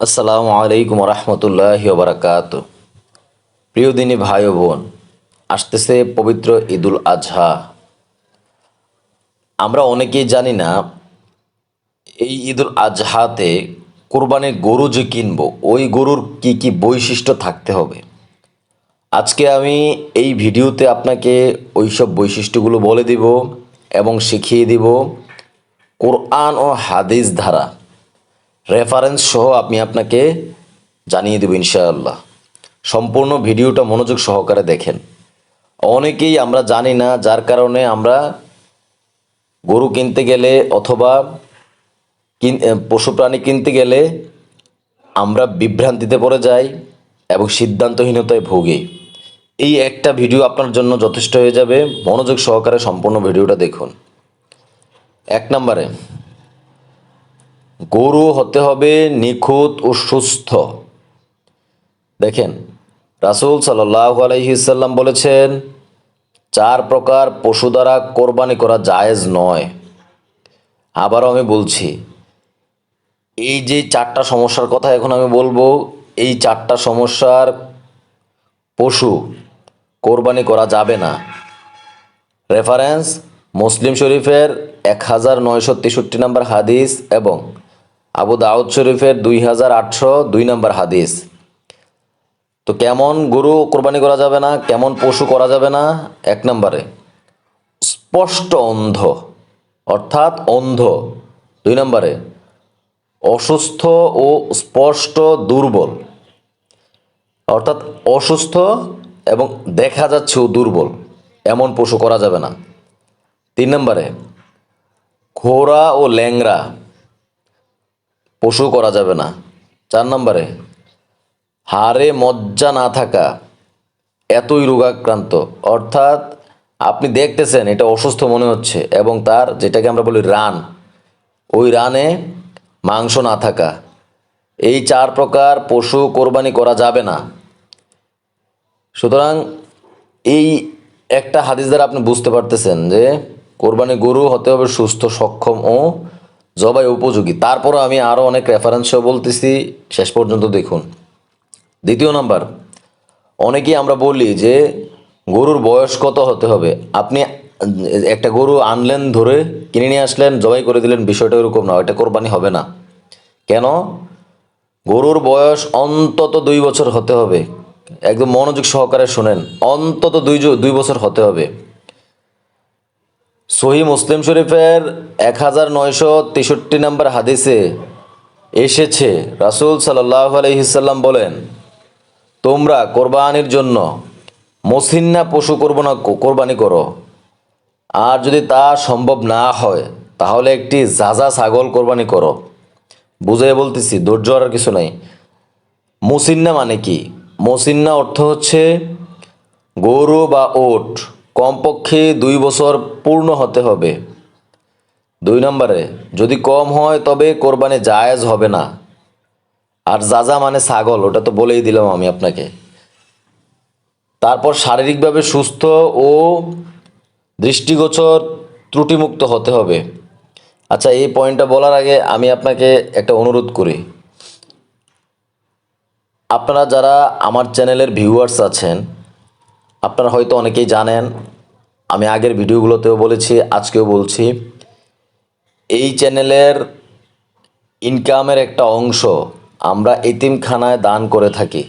আসসালামু আলাইকুম রহমতুল্লাহ বারাকাত প্রিয় দিনী ভাই বোন, আসতেছে পবিত্র ঈদুল আজহা। আমরা অনেকেই জানি না, এই ঈদুল আজহাতে কোরবানির গরু যে কিনবো, ওই গরুর কি কি বৈশিষ্ট্য থাকতে হবে? আজকে আমি এই ভিডিওতে আপনাকে ওইসব বৈশিষ্ট্যগুলো বলে দিব এবং শিখিয়ে দিব কোরআন ও হাদিস ধারা। রেফারেন্স সহ আমি আপনাকে জানিয়ে দেব ইনশাআল্লাহ। সম্পূর্ণ ভিডিওটা মনোযোগ সহকারে দেখেন। অনেকেই আমরা জানি না যার কারণে আমরা গরু কিনতে গেলে অথবা পশু প্রাণী কিনতে গেলে আমরা বিভ্রান্তিতে পড়ে যাই এবং সিদ্ধান্তহীনতায় ভুগি। এই একটা ভিডিও আপনার জন্য যথেষ্ট হয়ে যাবে। মনোযোগ সহকারে সম্পূর্ণ ভিডিওটা দেখুন। এক নম্বরে গরু হতে হবে নিখুঁত ও সুস্থ। দেখেন, রাসূল সাল্লাহ বলেছেন, চার প্রকার পশু দ্বারা কোরবানি করা জায়েজ নয়। আবারও আমি বলছি, এই যে চারটা সমস্যার কথা এখন আমি বলব, এই চারটা সমস্যার পশু কোরবানি করা যাবে না। রেফারেন্স, মুসলিম শরীফের এক হাজার নয়শো তেষট্টি নম্বর হাদিস এবং আবু দাউদ শরীফের দুই হাজার আটশো দুই নম্বর হাদিস। তো কেমন গরু কোরবানি করা যাবে না, কেমন পশু করা যাবে না? এক নম্বরে, স্পষ্ট অন্ধ, অর্থাৎ অন্ধ। দুই নম্বরে, অসুস্থ ও স্পষ্ট দুর্বল, অর্থাৎ অসুস্থ এবং দেখা যাচ্ছেও দুর্বল, এমন পশু করা যাবে না। তিন নম্বরে, ঘোড়া ও ল্যাংরা পশু করা যাবে না। চার নম্বরে, হাড়ে মজ্জা না থাকা এতই রোগাক্রান্ত। অর্থাৎ আপনি দেখতেছেন এটা অসুস্থ মনে হচ্ছে এবং তার যেটাকে আমরা বলি রান, ওই রানে মাংস না থাকা। এই চার প্রকার পশু কোরবানি করা যাবে না। সুতরাং এই একটা হাদিস দ্বারা আপনি বুঝতে পারতেছেন যে কোরবানি গরু হতে হবে সুস্থ, সক্ষম ও জবাই উপযোগী। তারপরও আমি আরও অনেক রেফারেন্সও বলতেছি, শেষ পর্যন্ত দেখুন। দ্বিতীয় নাম্বার, অনেকেই আমরা বলি যে গরুর বয়স কত হতে হবে? আপনি একটা গরু আনলেন, ধরে কিনে নিয়ে আসলেন, জবাই করে দিলেন, বিষয়টা এরকম না এটা কোরবানি হবে না। কেন? গরুর বয়স অন্তত দুই বছর হতে হবে। একদম মনোযোগ সহকারে শোনেন, অন্তত দুই দুই বছর হতে হবে। সহি মুসলিম শরীফের এক হাজার নয়শো তেষট্টি নম্বর হাদিসে এসেছে, রাসূল সাল্লাহ আলহিসাল্লাম বলেন, তোমরা কোরবানির জন্য মসিন্না পশু কোরবানা কোরবানি করো। আর যদি তা সম্ভব না হয়, তাহলে একটি জাজা ছাগল কোরবানি করো। বুঝে বলতেছি, ধৈর্য আর কিছু নাই। মুসিন্না মানে কি? মুসিন্না অর্থ হচ্ছে গরু বা ওট। কমপক্ষে দুই বছর পূর্ণ হতে হবে। দুই নম্বরে, যদি কম হয় তবে কোরবানি জায়েজ হবে না। আর যাজা মানে ছাগল, ওটা তো বলেই দিলাম আমি আপনাকে। তারপর শারীরিকভাবে সুস্থ ও দৃষ্টিগোচর ত্রুটিমুক্ত হতে হবে। আচ্ছা এই পয়েন্টটা বলার আগে আমি আপনাকে একটা অনুরোধ করি। আপনারা যারা আমার চ্যানেলের ভিউয়ার্স আছেন আপনারা হয়তো অনেকেই জানেন, আমি আগের ভিডিওগুলোতেও বলেছি, আজকেও বলছি, এই চ্যানেলের ইনকামের একটা অংশ আমরা এতিমখানায় দান করে থাকি।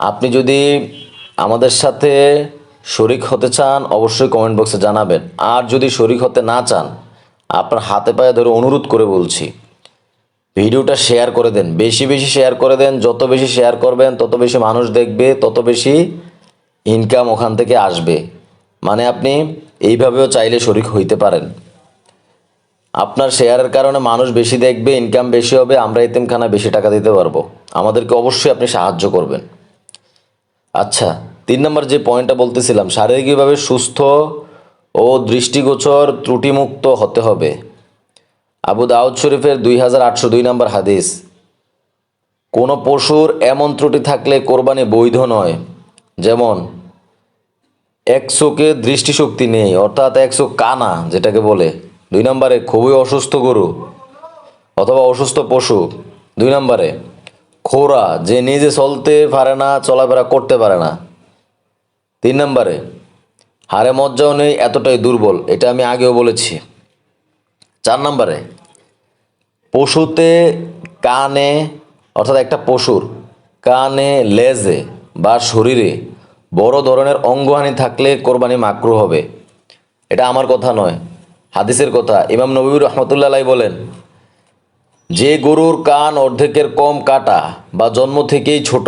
আপনি যদি আমাদের সাথে শরিক হতে চান, অবশ্যই কমেন্ট বক্সে জানাবেন। আর যদি শরিক হতে না চান, আপনার হাতে পায়ে ধরে অনুরোধ করে বলছি, ভিডিওটা শেয়ার করে দেন। বেশি বেশি শেয়ার করে দেন, যত বেশি শেয়ার করবেন, তত বেশি মানুষ দেখবে, তত বেশি ইনকাম ওখান থেকে আসবে। মানে আপনি এইভাবেও চাইলে শরিক হইতে পারেন। আপনার শেয়ারের কারণে মানুষ বেশি দেখবে ইনকাম বেশি হবে, আমরা এতিমখানা বেশি টাকা দিতে পারব। আমাদেরকে অবশ্যই আপনি সাহায্য করবেন। আচ্ছা তিন নম্বর যে পয়েন্টটা বলতেছিলাম, শারীরিকভাবে সুস্থ ও দৃষ্টিগোচর ত্রুটিমুক্ত হতে হবে। আবু দাউদ শরীফের দুই হাজার আটশো দুই নম্বর হাদিস, কোনো পশুর এমন ত্রুটি থাকলে কোরবানি বৈধ নয়। যেমন এক চোখে দৃষ্টিশক্তি নেই, অর্থাৎ এক চোখ কানা, যেটাকে বলে। দুই নম্বরে, খুবই অসুস্থ গরু অথবা অসুস্থ পশু। দুই নম্বরে, খোরা, যে নিজে চলতে পারে না, চলাফেরা করতে পারে না। তিন নম্বরে, হাড়ে মজ্জাও নেই, এতটাই দুর্বল, এটা আমি আগেও বলেছি। চার নম্বরে, পশুতে কানে, অর্থাৎ একটা পশুর কানে, লেজে বা শরীরে বড় ধরনের অঙ্গহানি থাকলে কোরবানি মাকরু হবে। এটা আমার কথা নয়, হাদিসের কথা। ইমাম নবীর রহমতুল্লাহ বলেন, যে গরুর কান অর্ধেকের কম কাটা বা জন্ম থেকেই ছোট,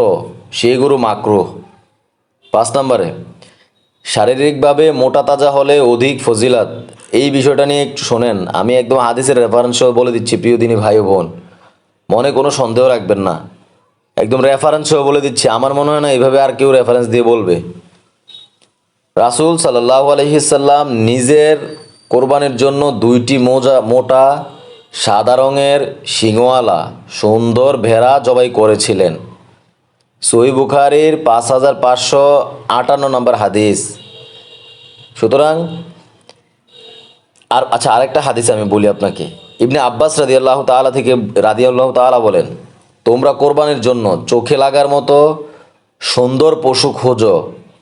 সেই গরু মাকরু। পাঁচ নম্বরে, শারীরিকভাবে মোটা তাজা হলে অধিক ফজিলাত। এই বিষয়টা নিয়ে একটু শোনেন, আমি একদম হাদিসের রেফারেন্স বলে দিচ্ছি, প্রিয় দিনী ভাই বোন। মনে কোনো সন্দেহ রাখবেন না। একদম রেফারেন্স সহ বলে দিচ্ছি। আমার মনে হয় না এইভাবে আর কেউ রেফারেন্স দিয়ে বলবে। রাসূল সাল্লাহ আলহিসাল্লাম নিজের কোরবানির জন্য দুইটি মোজা, মোটা, সাদা রঙের শিংওয়ালা সুন্দর ভেড়া জবাই করেছিলেন। সহি বুখারির পাঁচ হাজার পাঁচশো আটান্ন নম্বর হাদিস। সুতরাং, আর আচ্ছা আরেকটা হাদিস আমি বলি আপনাকে। ইবনে আব্বাস রাদি আল্লাহ তালা থেকে রাদি আল্লাহ তালা বলেন তোমরা কোরবানির জন্য চোখে লাগার মতো সুন্দর পশু খোঁজো,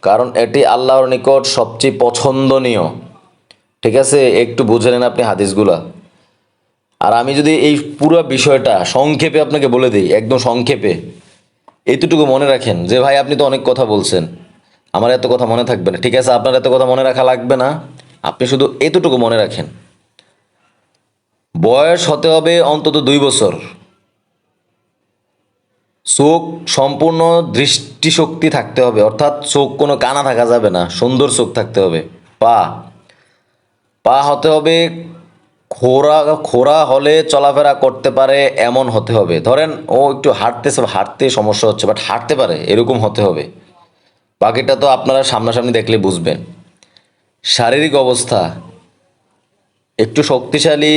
কারণ এটি আল্লাহর নিকট সবচেয়ে পছন্দনীয়। ঠিক আছে? একটু বুঝে নেন আপনি হাদিসগুলা। আর আমি যদি এই পুরো বিষয়টা সংক্ষেপে আপনাকে বলে দিই, একদম সংক্ষেপে এইটুকু মনে রাখেন যে, ভাই, আপনি তো অনেক কথা বলছেন। আমার এত কথা মনে থাকবে না। ঠিক আছে? আপনার এত কথা মনে রাখা লাগবে না। আপনি শুধু এতটুকু মনে রাখেন। বয়স হতে হবে অন্তত দুই বছর। চোখ সম্পূর্ণ দৃষ্টিশক্তি থাকতে হবে, অর্থাৎ চোখ কোনো কানা থাকা যাবে না, সুন্দর চোখ থাকতে হবে। পা পা হতে হবে, খোরা খোরা হলে চলাফেরা করতে পারে, এমন হতে হবে। ধরেন ও একটু হাঁটতেছে, হাঁটতে সমস্যা হচ্ছে বাট হাঁটতে পারে, এরকম হতে হবে। বাকিটা তো আপনারা সামনাসামনি দেখলে বুঝবেন। শারীরিক অবস্থা, একটু শক্তিশালী,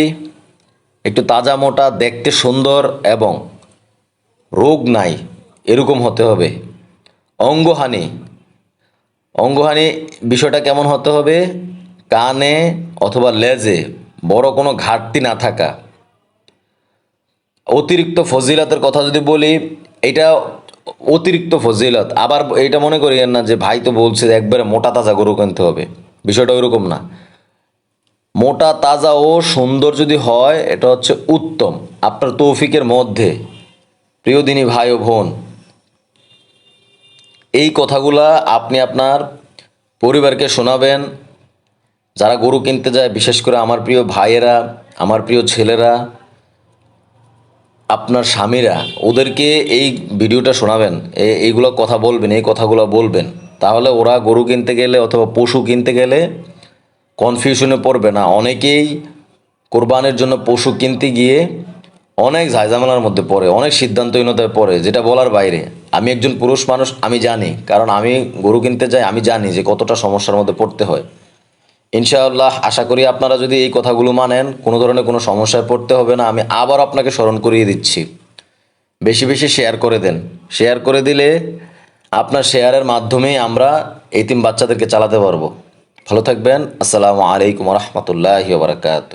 একটু তাজা মোটা, দেখতে সুন্দর, এবং রোগ নাই, এরকম হতে হবে। অঙ্গহানি। অঙ্গহানি বিষয়টা কেমন হতে হবে? কানে অথবা লেজে বড় কোনো ঘাটতি না থাকা। অতিরিক্ত ফজিলতের কথা যদি বলি, এটা অতিরিক্ত ফজিলত। আবার এটা মনে করিয়েন না যে ভাই তো বলছে একবারে মোটা তাজা গরু কিনতে হবে। বিষয়টা ওইরকম না। মোটা, তাজা ও সুন্দর যদি হয়, এটা হচ্ছে উত্তম। আপনার তৌফিকের মধ্যে। প্রিয় দিনী ভাই ও বোন, এই কথাগুলা আপনি আপনার পরিবারকে শোনাবেন। যারা গরু কিনতে যায়, বিশেষ করে আমার প্রিয় ভাইয়েরা, আমার প্রিয় ছেলেরা, আপনার স্বামীরা, ওদেরকে এই ভিডিওটা শোনাবেন এইগুলো কথা বলবেন, এই কথাগুলো বলবেন। তাহলে ওরা গরু কিনতে গেলে অথবা পশু কিনতে গেলে কনফিউশনে পড়বে না। অনেকেই কোরবানের জন্য পশু কিনতে গিয়ে অনেক ঝাইঝামেলার মধ্যে পড়ে, অনেক সিদ্ধান্তহীনতায় পড়ে, যেটা বলার বাইরে। আমি একজন পুরুষ মানুষ, আমি জানি, কারণ আমি গরু কিনতে যাই, আমি জানি যে কতটা সমস্যার মধ্যে পড়তে হয়। ইনশাআল্লাহ, আশা করি আপনারা যদি এই কথাগুলো মানেন, কোনো ধরনের কোনো সমস্যায় পড়তে হবে না, আমি আবার আপনাকে স্মরণ করিয়ে দিচ্ছি। বেশি বেশি শেয়ার করে দেন। শেয়ার করে দিলে আপনার শেয়ারের মাধ্যমেই আমরা এতিম বাচ্চাদেরকে চালাতে পারব। ভালো থাকবেন, আসসালামু আলাইকুম রহমতুল্লাহ বারকাত